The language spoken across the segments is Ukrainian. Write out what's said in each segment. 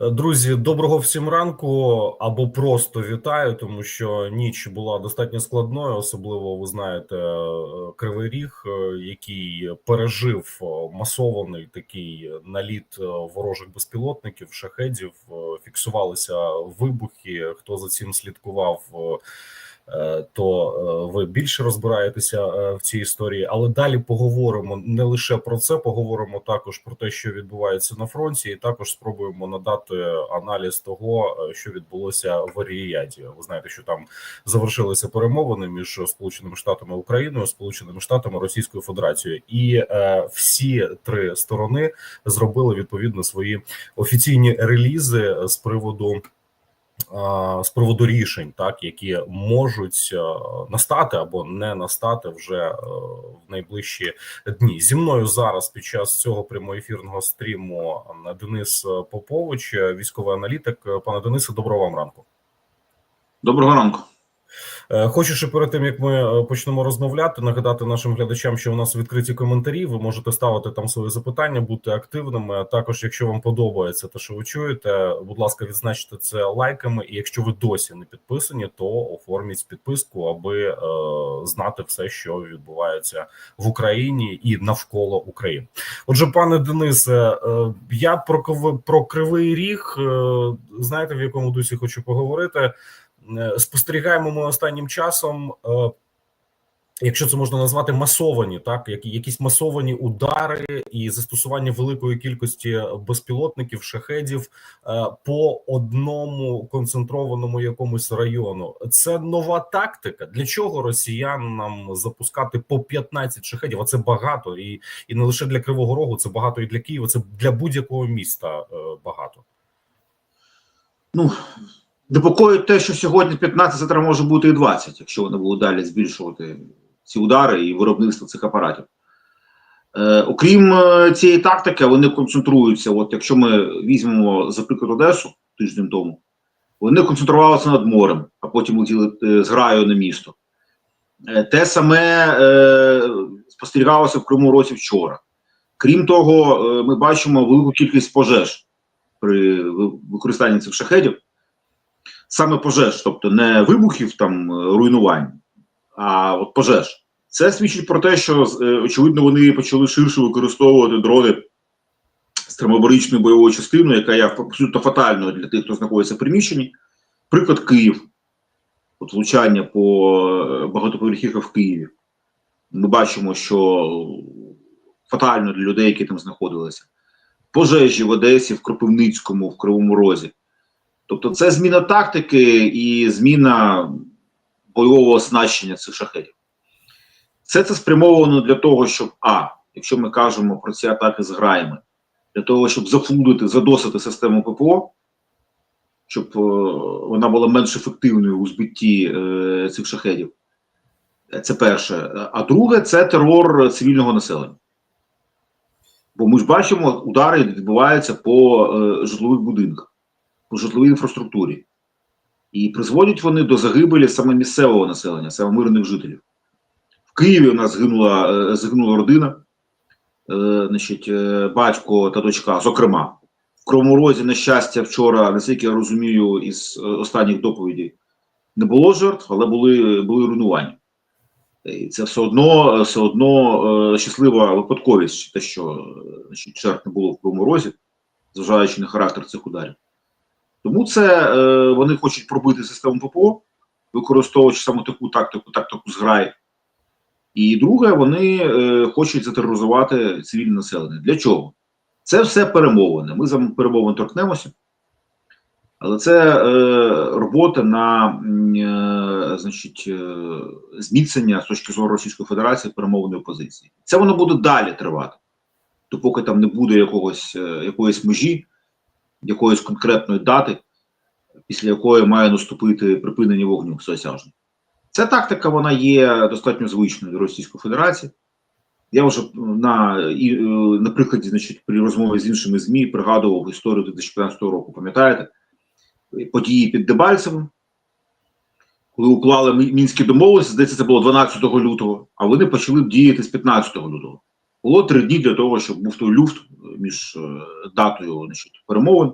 Друзі, доброго всім ранку або просто вітаю, тому що ніч була достатньо складною. Особливо ви знаєте, е, кривий ріг, е, який пережив е, масований такий наліт ворожих безпілотників, шахедів. Фіксувалися вибухи. Хто за цим слідкував? Е, То е, ви більше розбираєтеся е, в цій історії, але далі поговоримо не лише про це, поговоримо також про те, що відбувається на фронті, і також спробуємо надати аналіз того, що відбулося в Аріяді. Ви знаєте, що там завершилися перемовини між Сполученими Штатами Україною, Сполученими Штатами Російською Федерацією, і е, всі три сторони зробили відповідно свої офіційні релізи з приводу з приводу рішень, так які можуть е, настати або не настати вже е, в найближчі дні. Зі мною зараз під час цього прямоефірного стріму Денис Попович, е, військовий аналітик. Пане Денисе, доброго вам ранку. Доброго ранку. Е, Хочу ще перед тим як ми е, почнемо розмовляти, нагадати нашим глядачам, що у нас відкриті коментарі. Ви можете ставити там свої запитання, бути активними. Також, якщо вам подобається те, що ви чуєте, будь ласка, відзначте це лайками. І якщо ви досі не підписані, то оформіть підписку, аби е, знати все, що відбувається в Україні і навколо України. Отже, пане Денисе, е, я про про кривий ріг. е, Знаєте, в якому дусі хочу поговорити. Е, спостерігаємо ми останнім часом, е, якщо це можна назвати масовані, так які якісь масовані удари і застосування великої кількості безпілотників, шахедів е, по одному концентрованому якомусь району. Це нова тактика. Для чого росіянам запускати по 15 шахедів? А це багато, і, і не лише для Кривого Рогу, це багато і для Києва. Це для будь-якого міста багато. Ну, непокоїть те, що сьогодні 15, завтра може бути і 20, якщо вони будуть далі збільшувати ці удари і виробництво цих апаратів. Е, окрім е, цієї тактики, вони концентруються. От якщо ми візьмемо, за приклад Одесу тиждень тому, вони концентрувалися над морем, а потім летіли е, з граю на місто. Е, те саме е, спостерігалося в Криму році вчора. Крім того, е, ми бачимо велику кількість пожеж при використанні цих шахедів. Саме пожеж, тобто не вибухів там е, руйнувань, а от пожеж. Це свідчить про те, що е, очевидно вони почали ширше використовувати дрони з термобаричною бойовою частиною, яка є абсолютно фатальною для тих, хто знаходиться в приміщенні. Приклад Київ, от влучання по е, багатоповерхівках в Києві. Ми бачимо, що фатально для людей, які там знаходилися. Пожежі в Одесі, в Кропивницькому, в Кривому Розі. Тобто, це зміна тактики і зміна бойового оснащення цих шахетів. Все це спрямовано для того, щоб А, якщо ми кажемо про ці атаки з граями, для того, щоб зафлудити, задосити систему ППО, щоб е, вона була менш ефективною у збитті е, цих шахедів. Це перше. А друге, це терор цивільного населення. Бо ми ж бачимо, удари відбуваються по е, житлових будинках, по житловій інфраструктурі. І призводять вони до загибелі саме місцевого населення, саме мирних жителів. В Києві у нас згинула, е, загинула родина, е, значить, е, батько та дочка, зокрема. В Кривому Розі, на щастя, вчора, наскільки я розумію, із останніх доповідей, не було жертв, але були, були руйнування. І це все одно все одно щаслива випадковість, те, що значить, жертв не було в Кривому Розі, зважаючи на характер цих ударів. Тому це е, вони хочуть пробити систему ППО, використовуючи саме таку тактику, тактику зграї. І друге, вони е, хочуть затероризувати цивільне населення. Для чого? Це все перемовини. Ми за перемовин торкнемося. Але це е, робота на е, значить, е, зміцнення з точки зору Російської Федерації перемовної позиції. Це воно буде далі тривати, допоки там не буде якогось, е, якоїсь межі, якоїсь конкретної дати, після якої має наступити припинення вогню всеосяжно. Ця тактика вона є достатньо звичною для Російської Федерації. Я вже на, і, е, на прикладі, значить, при розмові з іншими ЗМІ пригадував історію 2015 року, пам'ятаєте? Події під Дебальцевим, коли уклали мінські домовленості, здається, це було 12 лютого, а вони почали діяти з 15 лютого. Було три дні для того, щоб був той люфт між е, датою значить, перемовин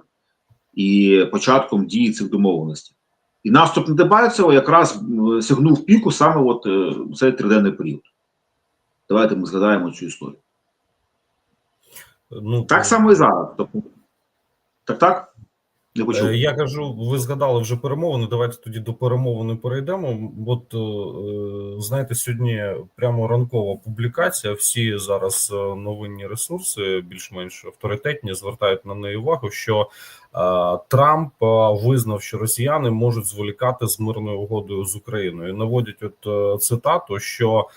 і початком дії цих домовленостей. І наступ Недебальцева якраз сягнув піку саме от е, цей триденний період. Давайте ми згадаємо цю історію. Ну Так само і зараз. Тобто, так, так? Не почув. Е, Я кажу, ви згадали вже перемовини. Давайте тоді до перемовини перейдемо. От е, знаєте, сьогодні прямо ранкова публікація. Всі зараз е, новинні ресурси, більш-менш авторитетні, звертають на неї увагу, що Трамп визнав, що росіяни можуть зволікати з мирною угодою з Україною. Наводять от цитату, що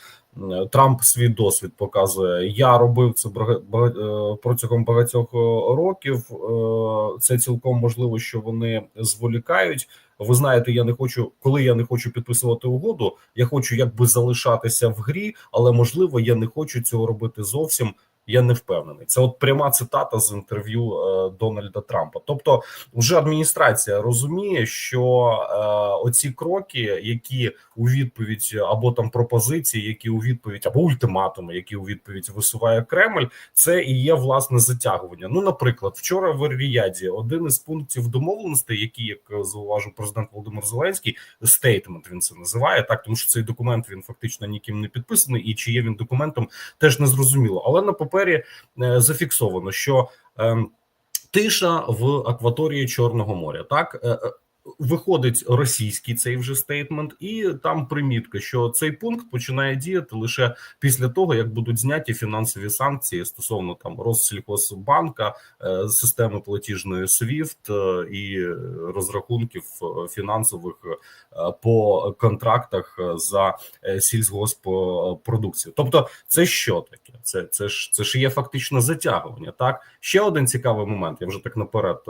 Трамп свій досвід показує. Я робив це е, протягом багатьох е, років. Е, Це цілком можливо, що вони зволікають. Ви знаєте, я не хочу, коли я не хочу підписувати угоду. Я хочу якби залишатися в грі, але можливо, я не хочу цього робити зовсім. Я не впевнений. Це от пряма цитата з інтерв'ю е, Дональда Трампа. Тобто, вже адміністрація розуміє, що е, оці кроки, які у відповідь або там пропозиції, які у відповідь, або ультиматуми, які у відповідь висуває Кремль, це і є власне затягування. Ну, наприклад, вчора в Ріяді один із пунктів домовленостей, які як зауважив президент Володимир Зеленський, стейтмент він це називає так, тому що цей документ він фактично ніким не підписаний, і чи є він документом, теж не зрозуміло. Але на папері е, зафіксовано, що е, тиша в акваторії Чорного моря. Так Е, е, виходить російський цей вже стейтмент, і там примітка, що цей пункт починає діяти лише після того, як будуть зняті фінансові санкції стосовно там Россельхозбанка, е, системи платіжної SWIFT е, і розрахунків е, фінансових по контрактах за сільськогосппродукцію. Тобто, це що таке? Це це ж це ж є фактично затягування. Так ще один цікавий момент. Я вже так наперед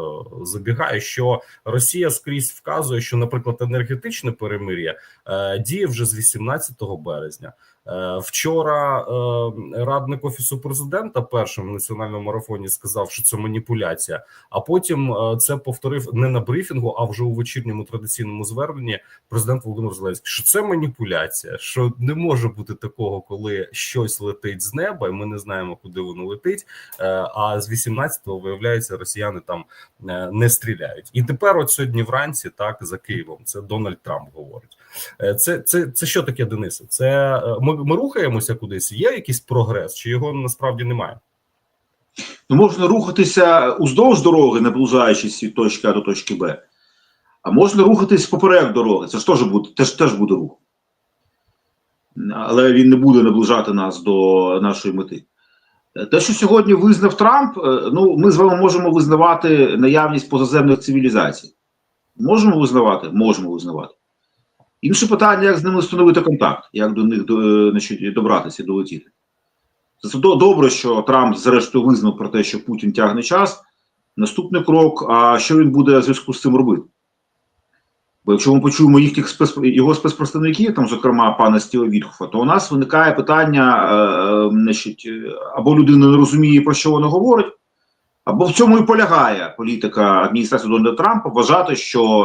забігаю. Що Росія скрізь вказує, що, наприклад, енергетичне перемир'я е, діє вже з 18 березня. Е, Вчора е, радник офісу президента першим в національному марафоні сказав, що це маніпуляція. А потім е, це повторив не на брифінгу, а вже у вечірньому традиційному зверненні президент Володимир Зеленський, що це маніпуляція, що не може бути такого, коли щось летить з неба, і ми не знаємо, куди воно летить. А з 18-го, виявляється, росіяни там не стріляють. І тепер, от сьогодні вранці, так за Києвом, це Дональд Трамп говорить. Це це, це що таке, Денисе? Це ми, ми рухаємося кудись? Є якийсь прогрес, чи його насправді немає? Ну, можна рухатися уздовж дороги, наближаючись від точки А до точки Б. А можна рухатись поперек дороги. Це ж теж буде, теж, теж буде рух. Але він не буде наближати нас до нашої мети. Те, що сьогодні визнав Трамп, е, ну, ми з вами можемо визнавати наявність позаземних цивілізацій. Можемо визнавати? Можемо визнавати. Інше питання, як з ними встановити контакт, як до них до, е, значить, добратися, долетіти. Це добре, що Трамп зрештою визнав про те, що Путін тягне час. Наступний крок: а що він буде в зв'язку з цим робити? Бо якщо ми почуємо їхніх спец... його спецпредставників, там, зокрема, пана Стіва Вітхофа, то у нас виникає питання: е, е, значить, або людина не розуміє, про що вона говорить, або в цьому і полягає політика адміністрації Дональда Трампа вважати, що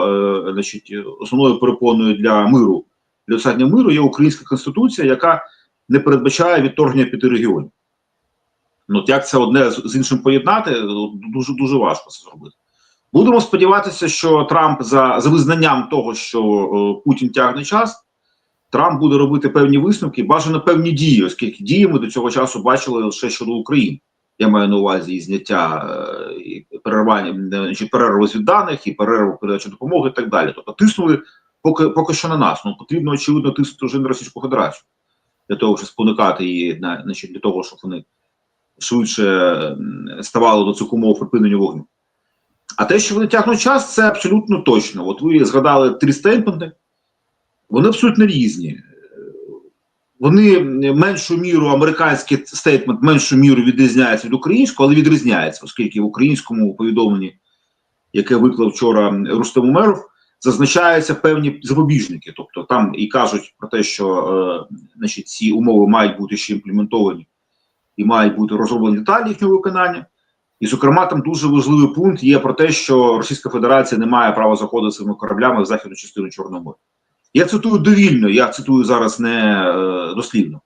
е, значить, основною перепоною для миру, для досягнення миру є українська конституція, яка не передбачає відторгнення п'яти регіонів. Ну, от як це одне з іншим поєднати, дуже дуже важко це зробити. Будемо сподіватися, що Трамп за, за визнанням того, що е, Путін тягне час, Трамп буде робити певні висновки, бажано певні дії, оскільки дії ми до цього часу бачили лише щодо України. Я маю на увазі і зняття е, і перервання е, чи перерву з даних, і перерву передачі допомоги, і так далі. Тобто тиснули поки поки що на нас. Ну потрібно очевидно тиснути вже на Російську Федерацію для того, щоб спонукати її на значить, для того, щоб вони швидше ставали до цих умов припинення вогню. А те, що вони тягнуть час, це абсолютно точно. От ви згадали три стейтменти, вони абсолютно різні. Вони меншу міру, американський стейтмент меншу міру відрізняється від українського, але відрізняється, оскільки в українському повідомленні, яке виклав вчора Рустем Умеров, зазначаються певні запобіжники. Тобто там і кажуть про те, що е, значить, ці умови мають бути ще імплементовані і мають бути розроблені деталі їхнього виконання. І, зокрема, там дуже важливий пункт є про те, що Російська Федерація не має права заходити своїми кораблями в західну частину Чорного моря. Я цитую довільно, я цитую зараз не е, дослівно,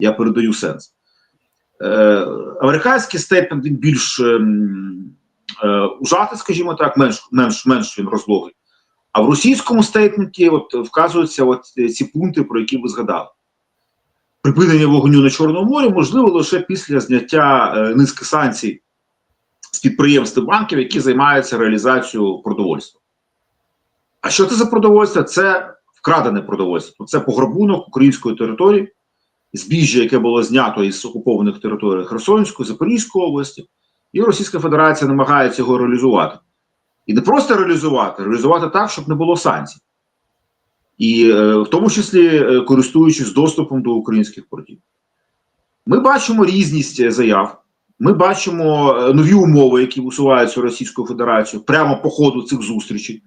я передаю сенс. Е, американський стейтмент він більш е, е, ужатий, скажімо так, менш менш менш він розлогий. А в російському стейтменті от вказуються от ці пункти, про які ви згадали. Припинення вогню на Чорному морі можливо лише після зняття низки санкцій з підприємств і банків, які займаються реалізацією продовольства. А що це за продовольство? Це вкрадене продовольство. Це пограбунок української території, збіжжя, яке було знято із окупованих територій Херсонської, Запорізької області, і Російська Федерація намагається його реалізувати. І не просто реалізувати, реалізувати так, щоб не було санкцій. І е, в тому числі е, користуючись доступом до українських портів. Ми бачимо різність заяв. Ми бачимо е, нові умови, які висуваються Російською Федерацією прямо по ходу цих зустрічей.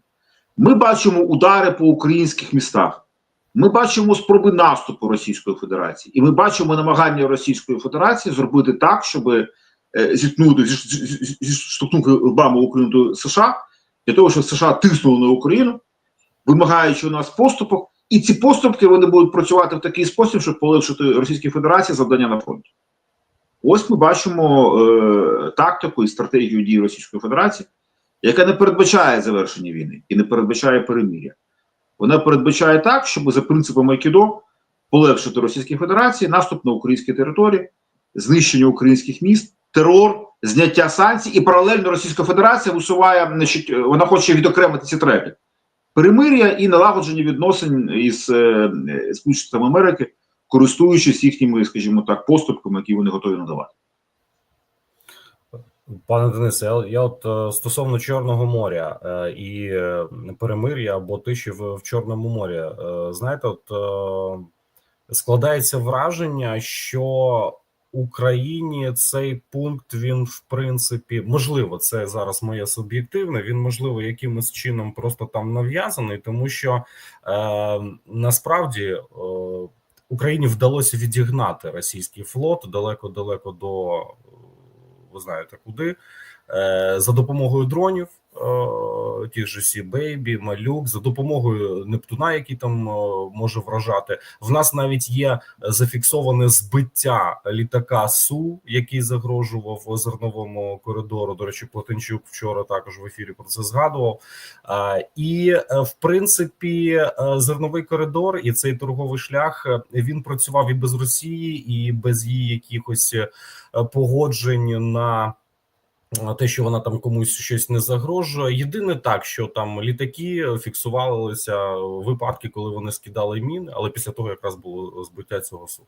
Ми бачимо удари по українських містах. Ми бачимо спроби наступу Російської Федерації, і ми бачимо намагання Російської Федерації зробити так, щоб е, зіткнути зіштовхнути лбами Україну до США для того, щоб США тиснули на Україну, вимагаючи у нас поступок, і ці поступки вони будуть працювати в такий спосіб, щоб полегшити Російській Федерації завдання на фронті. Ось ми бачимо е, тактику і стратегію дій Російської Федерації, яка не передбачає завершення війни і не передбачає перемир'я. Вона передбачає так, щоб за принципом Айкідо полегшити Російській Федерації наступ на українські території, знищення українських міст, терор, зняття санкцій, і паралельно Російська Федерація висуває, вона хоче відокремити ці треки. Перемир'я і налагодження відносин із е, Сполученими Америки, користуючись їхніми, скажімо так, поступками, які вони готові надавати. Пане Денисе, я, от е, стосовно Чорного моря е, і е, перемир'я або тиші в, Чорному морі, знаєте, от складається враження, що Україні цей пункт він в принципі можливо, це зараз моє суб'єктивне. Він можливо якимось чином просто там нав'язаний, тому що е, насправді е, Україні вдалося відігнати російський флот далеко-далеко до ви знаєте куди, е, за допомогою дронів, ті ж Сі Бейбі, Малюк, за допомогою Нептуна, який там е, може вражати. В нас навіть є зафіксоване збиття літака Су, який загрожував зерновому коридору. До речі, Платенчук вчора також в ефірі про це згадував. І в принципі, зерновий коридор і цей торговий шлях він працював і без Росії, і без її якихось погоджень на те, що вона там комусь щось не загрожує. Єдине так, що там літаки фіксувалися випадки, коли вони скидали міни, але після того якраз було збиття цього су.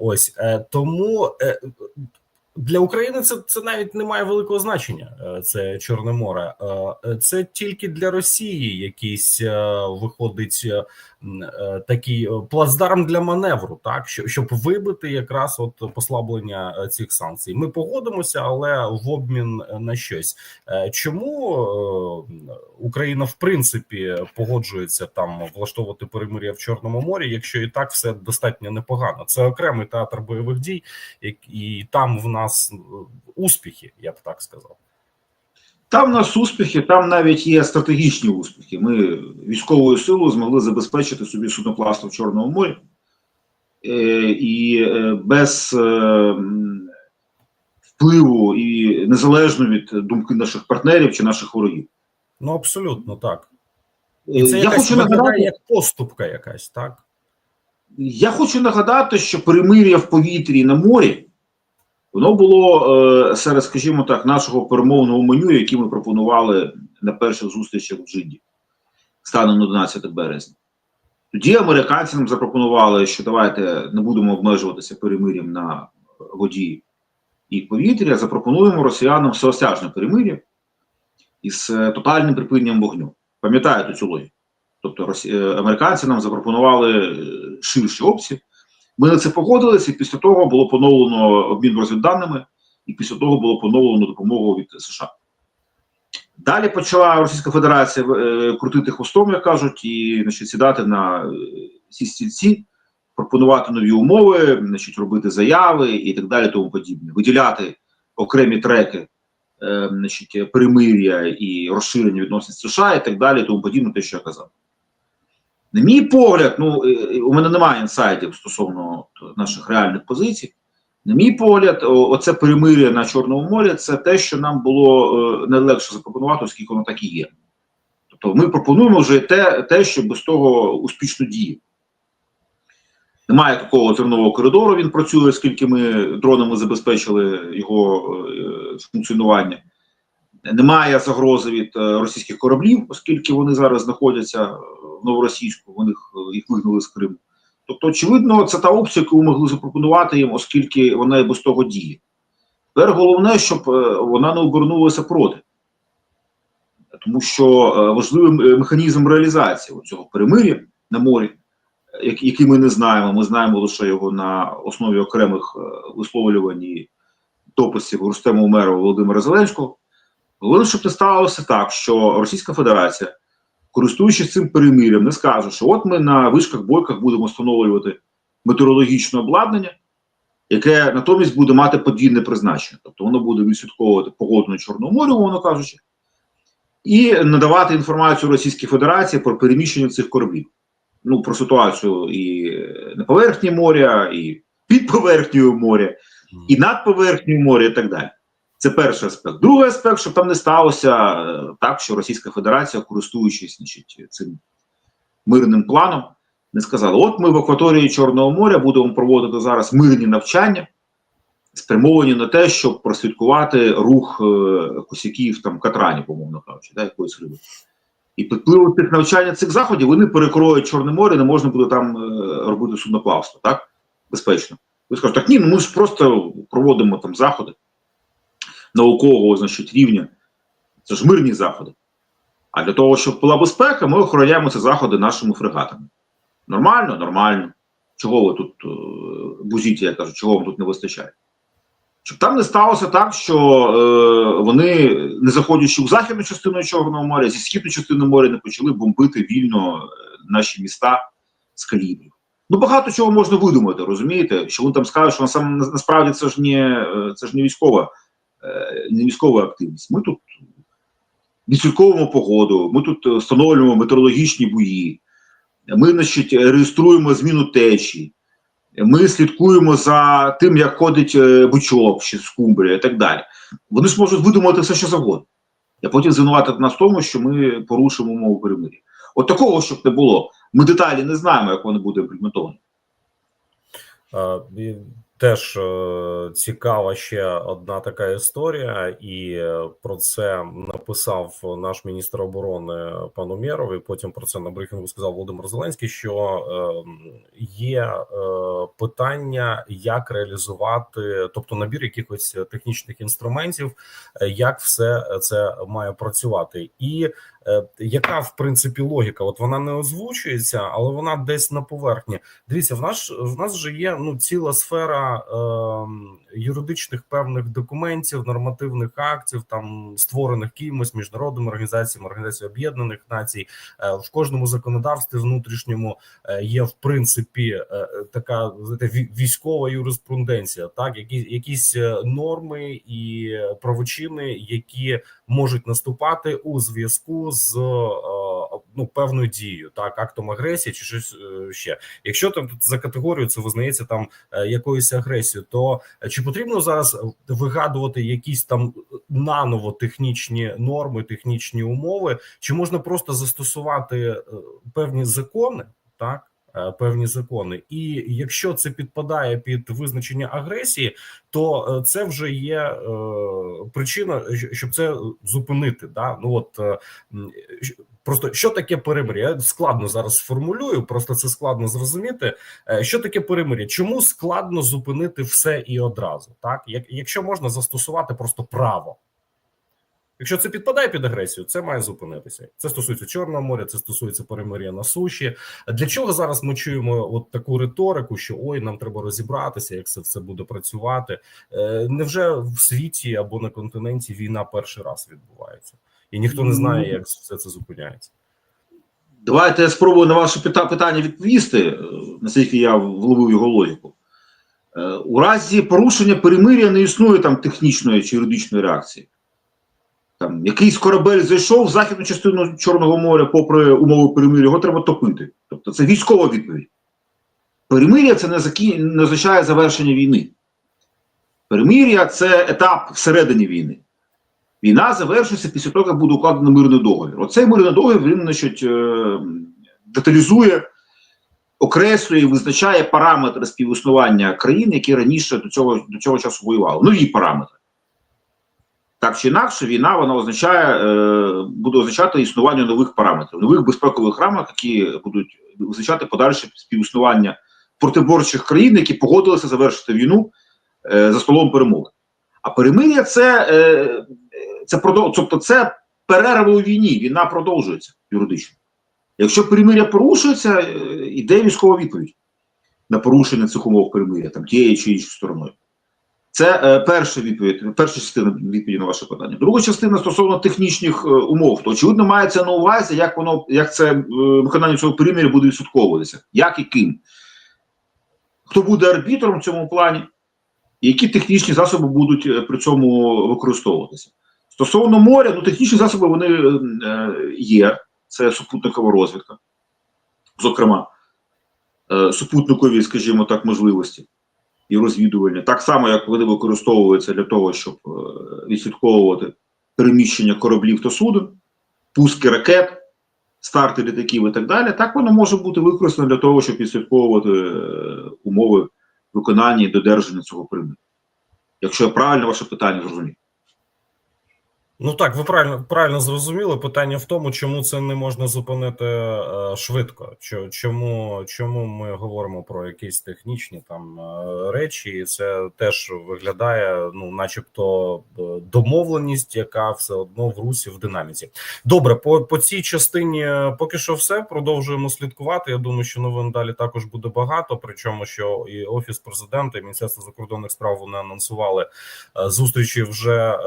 Ось тому. Для України це це навіть не має великого значення. Це Чорне море, це тільки для Росії якийсь виходить такий плацдарм для маневру, так щоб вибити якраз от послаблення цих санкцій. Ми погодимося, але в обмін на щось. Чому Україна в принципі погоджується там влаштовувати перемир'я в Чорному морі, якщо і так все достатньо непогано? Це окремий театр бойових дій, і там в нас успіхи, я б так сказав. Там в нас успіхи, там навіть є стратегічні успіхи. Ми військовою силою змогли забезпечити собі судноплавство в Чорному морі е, і е, без е, впливу і незалежно від думки наших партнерів чи наших ворогів. Ну абсолютно так. І це Я якась хочу нагадати, як поступка якась, так? Я хочу нагадати, що перемир'я в повітрі і на морі. Воно було е, серед, скажімо так, нашого перемовного меню, яке ми пропонували на перших зустрічах в Джиді станом на 11 березня. Тоді американці нам запропонували, що давайте не будемо обмежуватися перемир'ям на воді і повітря, запропонуємо росіянам всеосяжне перемир'я із е, тотальним припиненням вогню. Пам'ятаєте цю логіку? Тобто. Е, американці нам запропонували ширші опції. Ми на це погодилися, і після того було поновлено обмін розвідданими, і після того було поновлено допомогу від США. Далі почала Російська Федерація е, крутити хвостом, як кажуть, і значить, сідати на е, ці стільці, пропонувати нові умови, значить, робити заяви і так далі, тому подібне, виділяти окремі треки е, значить, перемир'я і розширення відносин США і так далі, тому подібне, те, що я казав. На мій погляд, ну у мене немає інсайдів стосовно наших реальних позицій. На мій погляд, оце перемир'я на Чорному морі це те, що нам було е, найлегше запропонувати, оскільки воно так і є. Тобто ми пропонуємо вже те, те що без того успішно діє. Немає такого зернового коридору, він працює, оскільки ми дронами забезпечили його е, функціонування. Немає загрози від е, російських кораблів, оскільки вони зараз знаходяться е, новоросійську, вони їх, вигнали з Криму. Тобто, очевидно, це та опція, яку ми могли запропонувати їм, оскільки вона і без того діє. Тепер головне, щоб е, вона не обернулася проти. Тому що е, важливим е, механізм реалізації цього перемир'я на морі, який ми не знаємо, ми знаємо лише його на основі окремих висловлювань і дописів Рустема Умерова Володимира Зеленського. Говорить, щоб не сталося так, що Російська Федерація, користуючись цим перемир'ям, не скаже, що от ми на вишках бойках будемо встановлювати метеорологічне обладнання, яке натомість буде мати подвійне призначення. Тобто воно буде відслідковувати погоду на Чорному морі, умовно кажучи, і надавати інформацію Російській Федерації про переміщення цих кораблів. Ну, про ситуацію і на поверхні моря, і під поверхнею моря, і над поверхнею моря, і так далі. Це перший аспект. Другий аспект, щоб там не сталося е, так, що Російська Федерація, користуючись значить, цим мирним планом, не сказала: от ми в акваторії Чорного моря будемо проводити зараз мирні навчання, спрямовані на те, щоб прослідкувати рух е, косяків там катранів, умовно кажучи, да, якоїсь риби. І під впливом тих навчання цих заходів вони перекроють Чорне море, не можна буде там е, робити судноплавство, так? Безпечно. Ви скажете, так ні, ну ми ж просто проводимо там заходи наукового значить, рівня. Це ж мирні заходи. А для того, щоб була безпека, ми охороняємо ці заходи нашими фрегатами. Нормально, нормально. Чого ви тут е, бузіті, я кажу, чого вам тут не вистачає? Щоб там не сталося так, що е, вони, не заходячи у західну частину Чорного моря, зі східної частини моря не почали бомбити вільно е, наші міста з калібрів. Ну, багато чого можна видумати, розумієте? Що вони там скажуть, що насправді це ж не, е, це ж не військова, не військова активність. Ми тут відслідковуємо погоду, ми тут е, встановлюємо метеорологічні бої, ми, значить, реєструємо зміну течії, ми слідкуємо за тим, як ходить е, бичок чи скумбрія і так далі. Вони ж можуть видумати все, що завгодно. А потім звинуватити нас в тому, що ми порушимо умови перемир'я. От такого, щоб не було. Ми деталі не знаємо, як вони будуть імплементовані. Теж е, цікава ще одна така історія, і е, про це написав наш міністр оборони пан Умєров, і Потім про це на брифінгу сказав Володимир Зеленський. Що е, є е, питання, як реалізувати, тобто набір якихось технічних інструментів, як все це має працювати, і яка в принципі логіка? От вона не озвучується, але вона десь на поверхні. Дивіться, в нас в нас вже є ну ціла сфера е, юридичних певних документів, нормативних актів, там створених кимось міжнародними організаціями, організацією Об'єднаних Націй. Е, в кожному законодавстві внутрішньому е, є в принципі е, е, така знаєте, військова юриспруденція, так які якісь е, норми і правочини, які можуть наступати у зв'язку з е, ну певною дією, так актом агресії чи щось е, ще. Якщо там за категорію це визнається там е, якоюсь агресією, то е, чи потрібно зараз вигадувати якісь там наново технічні норми, технічні умови, чи можна просто застосувати е, певні закони, так? Е, Певні закони, і якщо це підпадає під визначення агресії, то е, це вже є е, причина, щоб це зупинити. Да? Ну от просто що таке перемир'я? Я складно зараз сформулюю, просто це складно зрозуміти. Що таке перемир'я? Чому складно зупинити все і одразу? Так, як якщо можна застосувати просто право. Якщо це підпадає під агресію, це має зупинитися. Це стосується Чорного моря, це стосується перемир'я на суші. Для чого зараз ми чуємо от таку риторику, що ой, нам треба розібратися, як це все буде працювати? Е, невже в світі або на континенті війна перший раз відбувається, і ніхто не знає, як все це зупиняється? Давайте я спробую на ваше питання відповісти, е, наскільки я вловив його логіку. Е, У разі порушення перемир'я не існує там технічної чи юридичної реакції. Там якийсь корабель зайшов в західну частину Чорного моря, попри умови перемир'я, його треба топити. Тобто це військова відповідь. Перемир'я це не, закі... не означає завершення війни. Перемир'я це етап всередині війни. Війна завершується після того, як буде укладено мирний договір. Оцей мирний договір він значить, е, деталізує, окреслює і визначає параметри співіснування країн, які раніше до цього, до цього часу воювали. Нові параметри. Так чи інакше, війна вона означає, е, буде означати існування нових параметрів, нових безпекових рамок, які будуть визначати подальше співіснування протиборчих країн, які погодилися завершити війну е, за столом перемоги. А перемир'я це, е, це, тобто це перерва у війні, війна продовжується юридично. Якщо перемир'я порушується, йде військова відповідь на порушення цих умов перемир'я, там тією чи іншою стороною. Це е, перша відповідь, перша частина відповіді на ваше питання. Друга частина стосовно технічних е, умов, то очевидно мається на увазі, як воно як це е, виконання цього перемир'я буде відслідковуватися, як і ким. Хто буде арбітром в цьому плані, і які технічні засоби будуть при цьому використовуватися. Стосовно моря, ну технічні засоби вони є. Це супутникова розвідка, зокрема, супутникові, скажімо так, можливості і розвідування. Так само, як вони використовуються для того, щоб е, відслідковувати переміщення кораблів та суден, пуски ракет, старти літаків і так далі, так воно може бути використано для того, щоб відслідковувати е, умови виконання і додержання цього приміру. Якщо я правильно ваше питання зрозумів. Ну так, ви правильно правильно зрозуміли. Питання в тому, чому це не можна зупинити е, швидко. Чому чому ми говоримо про якісь технічні там е, речі, і це теж виглядає, ну, начебто, е, домовленість, яка все одно в русі в динаміці. Добре, по, по цій частині поки що все. Продовжуємо слідкувати. Я думаю, що новин далі також буде багато. Причому, що і офіс президента, і міністерство закордонних справ вони анонсували зустрічі вже е,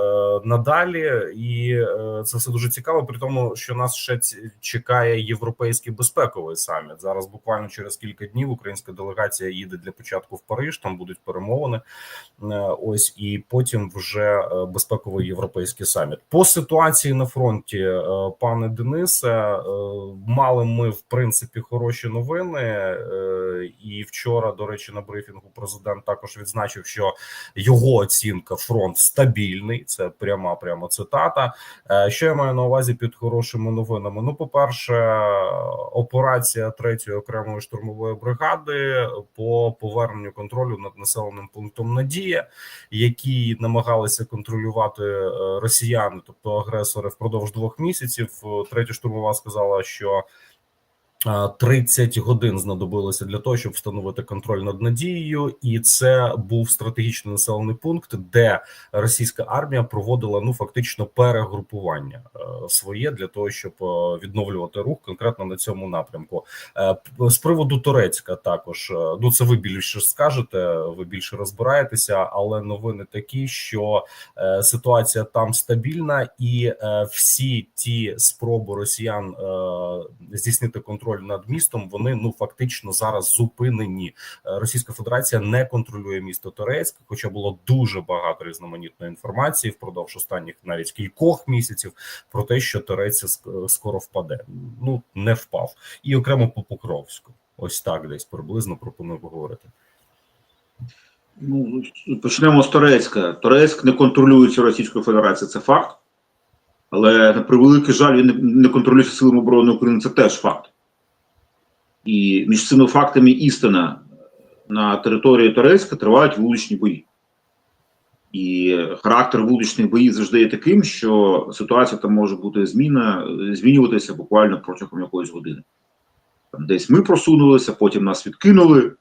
надалі, і е, це все дуже цікаво. При тому, що нас ще чекає європейський безпековий саміт. Зараз буквально через кілька днів українська делегація їде для початку в Париж. Там будуть перемовини. Е, Ось і потім вже е, безпековий європейський саміт. По ситуації на фронті, пане Денисе, мали ми в принципі хороші новини. І вчора, до речі, на брифінгу президент також відзначив, що його оцінка фронт стабільний. Це пряма прямо цитата. Е, Що я маю на увазі під хорошими новинами? Ну, по-перше, операція третьої окремої штурмової бригади по поверненню контролю над населеним пунктом Надія, які намагалися контролювати е, росіяни, тобто агресори, впродовж двох місяців. Третя штурмова сказала, що 30 годин знадобилося для того, щоб встановити контроль над надією, і це був стратегічний населений пункт, де російська армія проводила ну фактично перегрупування е, своє для того, щоб е, відновлювати рух конкретно на цьому напрямку. Е, з приводу Турецька також ну це ви більше скажете, ви більше розбираєтеся, але новини такі, що ситуація там стабільна, і всі ті спроби росіян здійснити контроль над містом, вони ну фактично зараз зупинені. Е, Російська Федерація не контролює місто Торецьк, хоча було дуже багато різноманітної інформації впродовж останніх навіть кількох місяців про те, що Торецьк скоро впаде. Ну не впав, і окремо по Покровську. Ось так десь приблизно пропоную поговорити. Ну, почнемо з Торецька. Торецьк не контролюється Російською Федерацією, це факт. Але на превеликий жаль, він не контролюється силами оборони України, це теж факт. І між цими фактами істина на території Торецька тривають вуличні бої. І характер вуличних боїв завжди є таким, що ситуація там може бути зміна, змінюватися буквально протягом якоїсь години. Там десь ми просунулися, потім нас відкинули,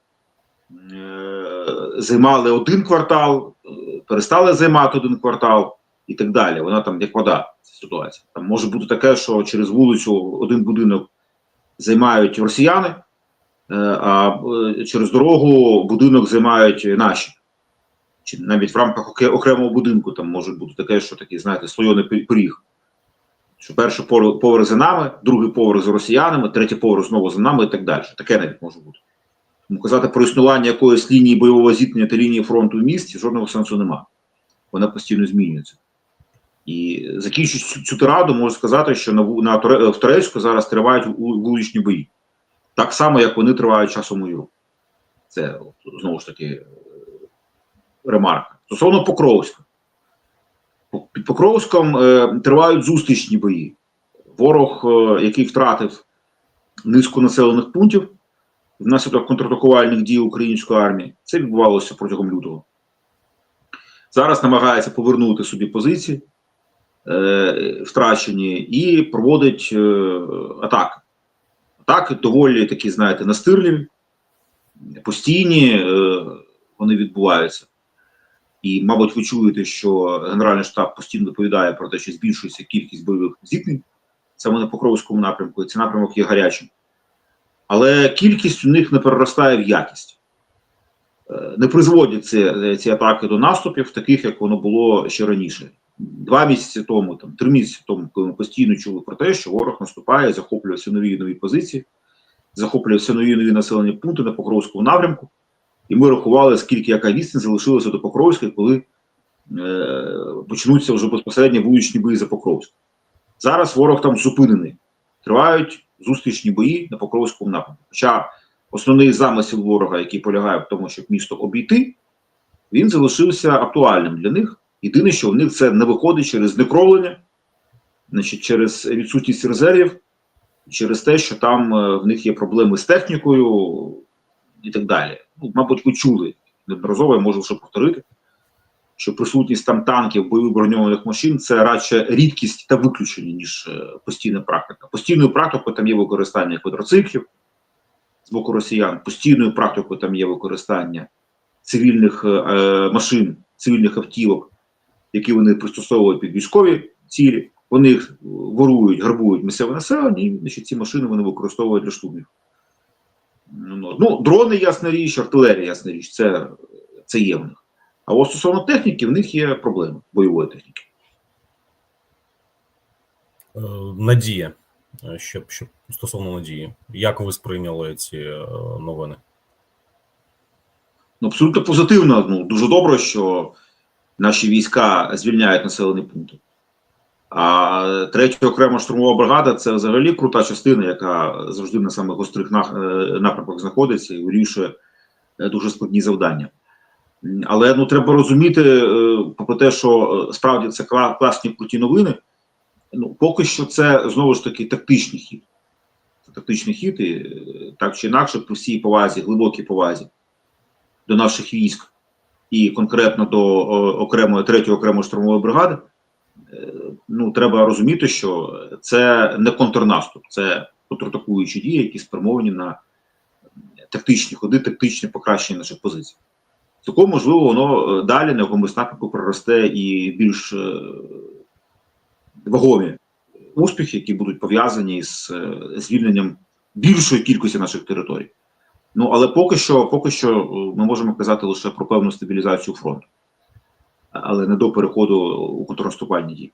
е, займали один квартал, перестали займати один квартал і так далі. Вона там як вода, ця ситуація. Там може бути таке, що через вулицю один будинок займають росіяни, е, а е, через дорогу будинок займають наші. Чи навіть в рамках окремого будинку там може бути таке, що такий, знаєте, слойоний пиріг. Що перший поверх за нами, другий поверх за росіянами, третій поверх знову за нами і так далі. Таке навіть може бути. Тому казати про існування якоїсь лінії бойового зіткнення та лінії фронту в місті жодного сенсу нема. Вона постійно змінюється. І закінчуючи цю, тираду, можу сказати, що на, на в Турецьку зараз тривають вуличні бої. Так само, як вони тривають часом у Європі. Це знову ж таки е, ремарка. Стосовно Покровська. Під Покровськом е, тривають зустрічні бої. Ворог, е, який втратив низку населених пунктів внаслідок контратакувальних дій української армії, це відбувалося протягом лютого. Зараз намагається повернути собі позиції втрачені і проводить е, атаки. Атаки доволі такі, знаєте, настирливі, постійні е, вони відбуваються. І, мабуть, ви чуєте, що Генеральний штаб постійно доповідає про те, що збільшується кількість бойових зіткнень саме на Покровському напрямку, і цей напрямок є гарячим. Але кількість у них не переростає в якість. Е, Не призводять ці, ці атаки до наступів, таких, як воно було ще раніше. Два місяці тому, там, три місяці тому, коли ми постійно чули про те, що ворог наступає, захоплює все нові і нові позиції, захоплює все нові і нові населені пункти на Покровському напрямку. І ми рахували, скільки яка відстань залишилося до Покровська, коли е, почнуться вже безпосередньо вуличні бої за Покровськ. Зараз ворог там зупинений. Тривають зустрічні бої на Покровському напрямку. Хоча основний замисел ворога, який полягає в тому, щоб місто обійти, він залишився актуальним для них. Єдине, що в них це не виходить через некровлення, значить, через відсутність резервів, через те, що там е, в них є проблеми з технікою і так далі. Ну, мабуть, ви чули неодноразово, я можу лише повторити, що присутність там танків, бойових броньованих машин це радше рідкість та виключення, ніж е, постійна практика. Постійною практикою там є використання квадроциклів з боку росіян, постійною практикою там є використання цивільних е, е, машин, цивільних автівок, які вони пристосовують під військові цілі. Вони їх ворують, грабують місцеве населення, і значить, ці машини вони використовують для штурмів. Ну, ну, дрони, ясна річ, артилерія, ясна річ, це, це є в них. А от стосовно техніки, в них є проблеми бойової техніки. Е, Надія. Е, Ще, ще стосовно надії. Як ви сприйняли ці е, новини? Ну, абсолютно позитивно. Ну, дуже добре, що наші війська звільняють населені пункти. А третя окрема штурмова бригада це взагалі крута частина, яка завжди на самих гострих е, напрямках знаходиться і вирішує е, дуже складні завдання. Але ну треба розуміти, е, попри те, що справді це класні круті новини. Ну, поки що це знову ж таки тактичний хід. Це тактичний хід, і так чи інакше, при всій повазі, глибокій повазі до наших військ і конкретно до е, окремої третьої окремої штурмової бригади. е, Ну, треба розуміти, що це не контрнаступ, це контратакуючі дії, які спрямовані на тактичні ходи, тактичне покращення наших позицій. Цілком можливо, воно е, далі на якомусь напрямку проросте і більш вагомі успіхи, які будуть пов'язані з звільненням більшої кількості наших територій. Ну але поки що, поки що е, ми можемо казати лише про певну стабілізацію фронту, але не до переходу у контрнаступальні дії.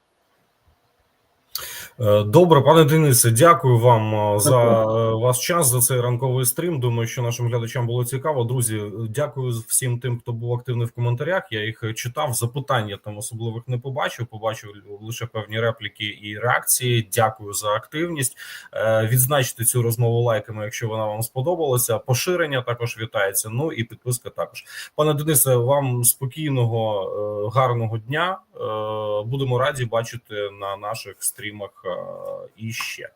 Е, Добре, пане Денисе, дякую вам е, за е, ваш час за цей ранковий стрім. Думаю, що нашим глядачам було цікаво. Друзі, дякую всім тим, хто був активний в коментарях. Я їх читав. Запитання там особливих не побачив. Побачив лише певні репліки і реакції. Дякую за активність. Відзначте цю розмову лайками, якщо вона вам сподобалася. Поширення також вітається. Ну і підписка також. Пане Денисе, вам спокійного, гарного дня. Будемо раді бачити на наших стрімах і ще.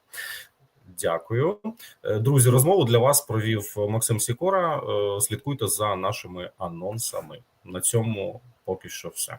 Дякую, Е, друзі. Розмову для вас провів Максим Сікора. Е, Слідкуйте за нашими анонсами. На цьому поки що все.